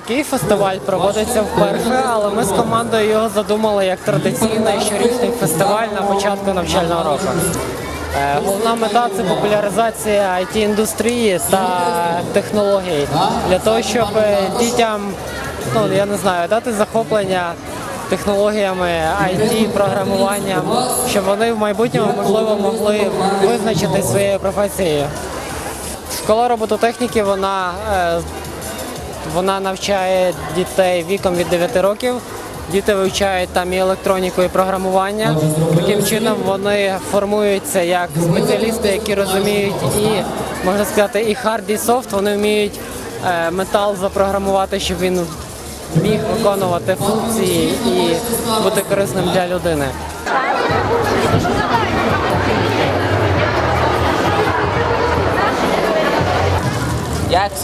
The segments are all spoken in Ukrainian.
такий фестиваль проводиться вперше, але ми з командою його задумали як традиційний щорічний фестиваль на початку навчального року. Е, Головна мета це популяризація it індустрії та технологій для того, щоб дітям, ну я не знаю, дати захоплення технологіями IT, програмуванням, щоб вони в майбутньому можливо могли визначити своєю професією. Школа робототехніки вона, е, вона навчає дітей віком від 9 років. Діти вивчають там і електроніку, і програмування. Таким чином вони формуються як спеціалісти, які розуміють і можна сказати, і хард, і софт. Вони вміють е, метал запрограмувати, щоб він міг виконувати функції і бути корисним для людини.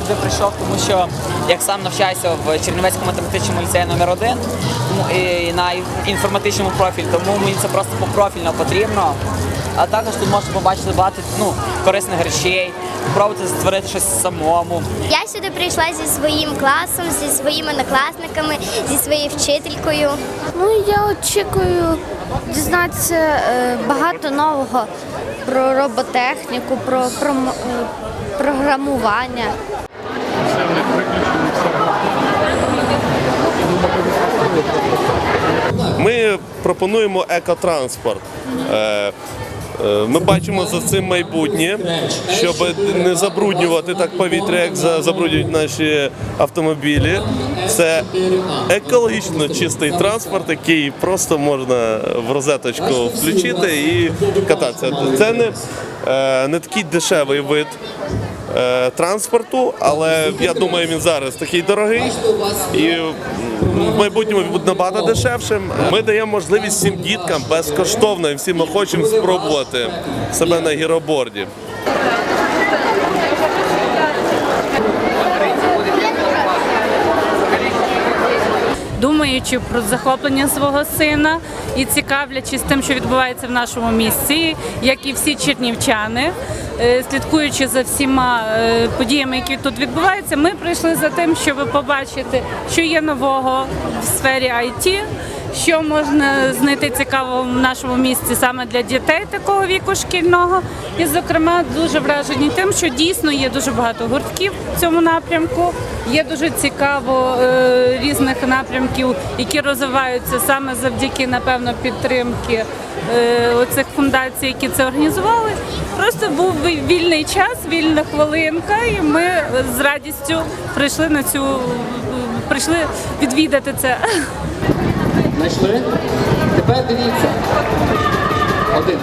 Сюди прийшов, тому що як сам навчаюся в Чернівецькому математичному ліцеї номер 1 і на інформатичному профілі, тому мені це просто попрофільно потрібно. А також тут можна побачити багато ну, корисних речей, спробувати створити щось самому. Я сюди прийшла зі своїм класом, зі своїми однокласниками, зі своєю вчителькою. Ну, я очікую дізнатися е, багато нового про роботехніку, про, про е, програмування. Ми пропонуємо екотранспорт. Е, е, Ми бачимо за цим майбутнє, щоб не забруднювати так повітря, як забруднюють наші автомобілі. Це екологічно чистий транспорт, який просто можна в розеточку включити і кататися. Це не, е, не такий дешевий вид транспорту, але я думаю, він зараз такий дорогий і в майбутньому буде набагато дешевшим. Ми даємо можливість всім діткам безкоштовно, і всі ми хочемо спробувати себе на гіроборді. думаючи про захоплення свого сина і цікавлячись тим, що відбувається в нашому місці, як і всі чернівчани, слідкуючи за всіма е, подіями, які тут відбуваються, ми прийшли за тим, щоб побачити, що є нового в сфері IT, що можна знайти цікавого в нашому місті саме для дітей такого віку шкільного. І, зокрема, дуже вражені тим, що дійсно є дуже багато гуртків в цьому напрямку. Є дуже цікаво е, різних напрямків, які розвиваються саме завдяки, напевно, підтримки е, оцих фундацій, які це організували. Просто був вільний час, вільна хвилинка, і ми з радістю прийшли на цю прийшли відвідати це. Знайшли? Тепер дивіться. Один.